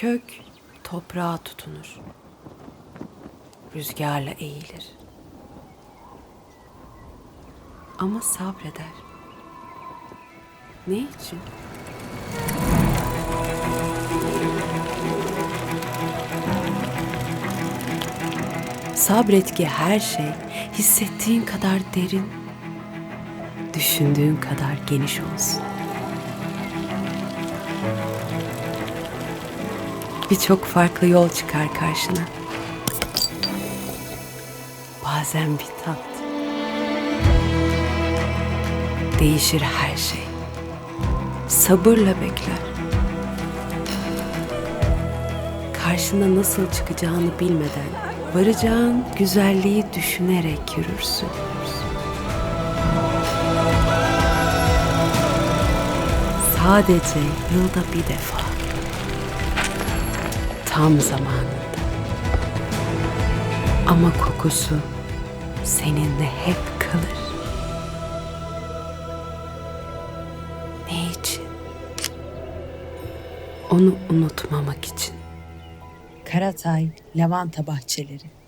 kök toprağa tutunur. Rüzgarla eğilir. Ama sabreder. Ne için? Sabret ki her şey hissettiğin kadar derin, düşündüğün kadar geniş olsun. Birçok farklı yol çıkar karşına. Bazen bir tat. Değişir her şey. Sabırla bekler. Karşına nasıl çıkacağını bilmeden varacağın güzelliği düşünerek yürürsün. Sadece yılda bir defa. Tam zamanında. Ama kokusu seninle hep kalır. Ne için? Onu unutmamak için. Karatay Lavanta Bahçeleri